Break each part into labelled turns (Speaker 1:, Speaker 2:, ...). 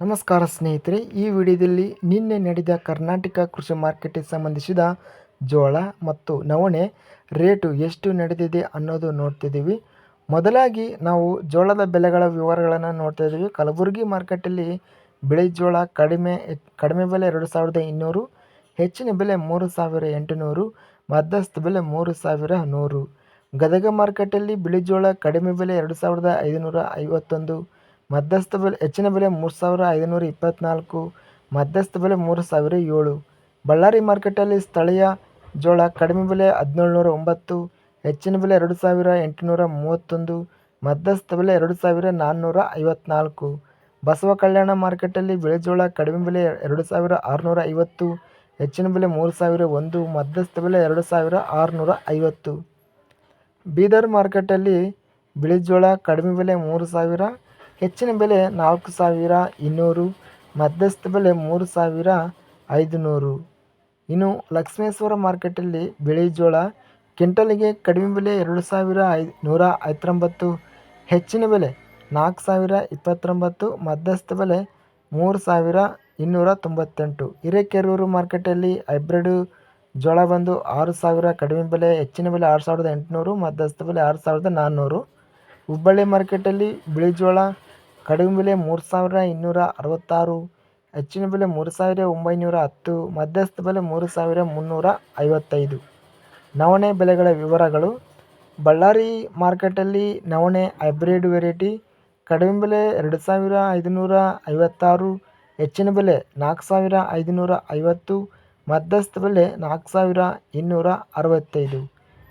Speaker 1: ನಮಸ್ಕಾರ ಸ್ನೇಹಿತರೆ, ಈ ವಿಡಿಯೋದಲ್ಲಿ ನಿನ್ನೆ ನಡೆದ ಕರ್ನಾಟಕ ಕೃಷಿ ಮಾರ್ಕೆಟಿಗೆ ಸಂಬಂಧಿಸಿದ ಜೋಳ ಮತ್ತು ನವಣೆ ರೇಟು ಎಷ್ಟು ನಡೆದಿದೆ ಅನ್ನೋದು ನೋಡ್ತಿದ್ದೀವಿ. ಮೊದಲಾಗಿ ನಾವು ಜೋಳದ ಬೆಲೆಗಳ ವಿವರಗಳನ್ನು ನೋಡ್ತಾ ಇದ್ದೀವಿ. ಕಲಬುರಗಿ ಮಾರ್ಕೆಟಲ್ಲಿ ಬಿಳಿ ಜೋಳ ಕಡಿಮೆ ಕಡಿಮೆ ಬೆಲೆ ಎರಡು ಸಾವಿರದ ಇನ್ನೂರು, ಹೆಚ್ಚಿನ ಬೆಲೆ ಮೂರು ಸಾವಿರ ಎಂಟುನೂರು, ಮಧ್ಯಸ್ಥ ಬೆಲೆ ಮೂರು ಸಾವಿರ ನೂರು. ಗದಗ ಮಾರ್ಕೆಟಲ್ಲಿ ಬಿಳಿ ಜೋಳ ಕಡಿಮೆ ಬೆಲೆ ಎರಡು ಸಾವಿರದ ಐದುನೂರ ಐವತ್ತೊಂದು ಮಧ್ಯಸ್ಥ ಬೆಲೆ ಹೆಚ್ಚಿನ ಬೆಲೆ ಮೂರು ಸಾವಿರ ಐದುನೂರ ಇಪ್ಪತ್ತ್ನಾಲ್ಕು ಮಧ್ಯಸ್ಥ ಬೆಲೆ ಮೂರು ಸಾವಿರ ಏಳು. ಬಳ್ಳಾರಿ ಮಾರ್ಕೆಟಲ್ಲಿ ಸ್ಥಳೀಯ ಜೋಳ ಕಡಿಮೆ ಬೆಲೆ ಹದಿನೇಳುನೂರ ಒಂಬತ್ತು, ಹೆಚ್ಚಿನ ಬೆಲೆ ಎರಡು ಸಾವಿರ ಎಂಟುನೂರ ಮೂವತ್ತೊಂದು, ಮಧ್ಯಸ್ಥ ಬೆಲೆ ಎರಡು ಸಾವಿರ ನಾನ್ನೂರ ಐವತ್ನಾಲ್ಕು. ಬಸವ ಕಲ್ಯಾಣ ಮಾರ್ಕೆಟಲ್ಲಿ ಜೋಳ ಕಡಿಮೆ ಬೆಲೆ ಎರಡು ಸಾವಿರ ಆರುನೂರ ಐವತ್ತು, ಹೆಚ್ಚಿನ ಬೆಲೆ ಮೂರು ಸಾವಿರ ಒಂದು, ಮಧ್ಯಸ್ಥ ಬೆಲೆ ಎರಡು ಸಾವಿರ ಆರುನೂರ ಐವತ್ತು. ಬೀದರ್ ಮಾರ್ಕೆಟಲ್ಲಿ ಜೋಳ ಕಡಿಮೆ ಬೆಲೆ ಮೂರು ಸಾವಿರ ಹೆಚ್ಚಿನ ಬೆಲೆ ನಾಲ್ಕು ಸಾವಿರ ಇನ್ನೂರು, ಮಧ್ಯಸ್ಥ ಬೆಲೆ ಮೂರು ಸಾವಿರ ಐದುನೂರು. ಇನ್ನು ಲಕ್ಷ್ಮೇಶ್ವರ ಮಾರ್ಕೆಟಲ್ಲಿ ಬಿಳಿ ಜೋಳ, ಕ್ವಿಂಟಲಿಗೆ ಕಡಿಮೆ ಬೆಲೆ ಎರಡು ಸಾವಿರ ಐ ನೂರ ಹತ್ತೊಂಬತ್ತು ಹೆಚ್ಚಿನ ಬೆಲೆ ನಾಲ್ಕು ಸಾವಿರ ಇಪ್ಪತ್ತೊಂಬತ್ತು, ಮಧ್ಯಸ್ಥ ಬೆಲೆ ಮೂರು ಸಾವಿರ ಇನ್ನೂರ ತೊಂಬತ್ತೆಂಟು. ಹಿರೇಕೆರೂರು ಮಾರ್ಕೆಟಲ್ಲಿ ಹೈಬ್ರಿಡ್ ಜೋಳ ಬಂದು ಆರು ಸಾವಿರ ಕಡಿಮೆ ಬೆಲೆ, ಹೆಚ್ಚಿನ ಬೆಲೆ ಆರು ಸಾವಿರದ ಎಂಟುನೂರು, ಮಧ್ಯಸ್ಥ ಬೆಲೆ ಆರು ಸಾವಿರದ ನಾನ್ನೂರು. ಹುಬ್ಬಳ್ಳಿ ಮಾರ್ಕೆಟಲ್ಲಿ ಬಿಳಿ ಜೋಳ ಕಡಿಮೆ ಬೆಲೆ ಮೂರು ಸಾವಿರ ಇನ್ನೂರ ಅರವತ್ತಾರು, ಹೆಚ್ಚಿನ ಬೆಲೆ ಮೂರು ಸಾವಿರ ಒಂಬೈನೂರ ಹತ್ತು, ಮಧ್ಯಸ್ಥ ಬೆಲೆ ಮೂರು ಸಾವಿರ ಮುನ್ನೂರ ಐವತ್ತೈದು. ನವಣೆ ಬೆಲೆಗಳ ವಿವರಗಳು. ಬಳ್ಳಾರಿ ಮಾರ್ಕೆಟಲ್ಲಿ ನವಣೆ ಹೈಬ್ರಿಡ್ ವೆರೈಟಿ. ಕಡಿಮೆ ಬೆಲೆ ಎರಡು ಸಾವಿರ ಐದುನೂರ ಐವತ್ತಾರು, ಹೆಚ್ಚಿನ ಬೆಲೆ ನಾಲ್ಕು ಸಾವಿರ ಐದುನೂರ ಐವತ್ತು, ಮಧ್ಯಸ್ಥ ಬೆಲೆ ನಾಲ್ಕು ಸಾವಿರ ಇನ್ನೂರ ಅರವತ್ತೈದು.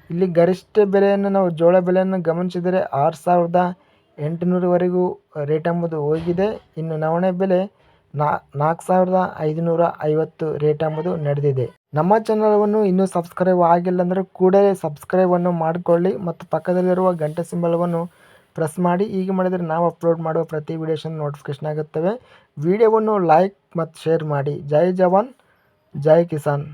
Speaker 1: ಇಲ್ಲಿ ಗರಿಷ್ಠ ಬೆಲೆಯನ್ನು ನಾವು ಜೋಳ ಬೆಲೆಯನ್ನು ಗಮನಿಸಿದರೆ ಆರು ಸಾವಿರದ ಎಂಟುನೂರವರೆಗೂ ರೇಟ್ ಎಂಬುದು ಹೋಗಿದೆ. ಇನ್ನು ನವಣೆ ಬೆಲೆ ನಾಲ್ಕು ಸಾವಿರದ ಐದುನೂರ ಐವತ್ತು ರೇಟ್ ಎಂಬುದು ನಡೆದಿದೆ. ನಮ್ಮ ಚಾನಲವನ್ನು ಇನ್ನೂ ಸಬ್ಸ್ಕ್ರೈಬ್ ಆಗಿಲ್ಲ ಅಂದರೆ ಕೂಡಲೇ ಸಬ್ಸ್ಕ್ರೈಬನ್ನು ಮಾಡಿಕೊಳ್ಳಿ ಮತ್ತು ಪಕ್ಕದಲ್ಲಿರುವ ಗಂಟೆ ಸಿಂಬಲವನ್ನು ಪ್ರೆಸ್ ಮಾಡಿ. ಹೀಗೆ ಮಾಡಿದರೆ ನಾವು ಅಪ್ಲೋಡ್ ಮಾಡುವ ಪ್ರತಿ ವಿಡಿಯೋಷನ್ ನೋಟಿಫಿಕೇಶನ್ ಆಗುತ್ತವೆ. ವಿಡಿಯೋವನ್ನು ಲೈಕ್ ಮತ್ತು ಶೇರ್ ಮಾಡಿ. ಜೈ ಜವಾನ್, ಜೈ ಕಿಸಾನ್.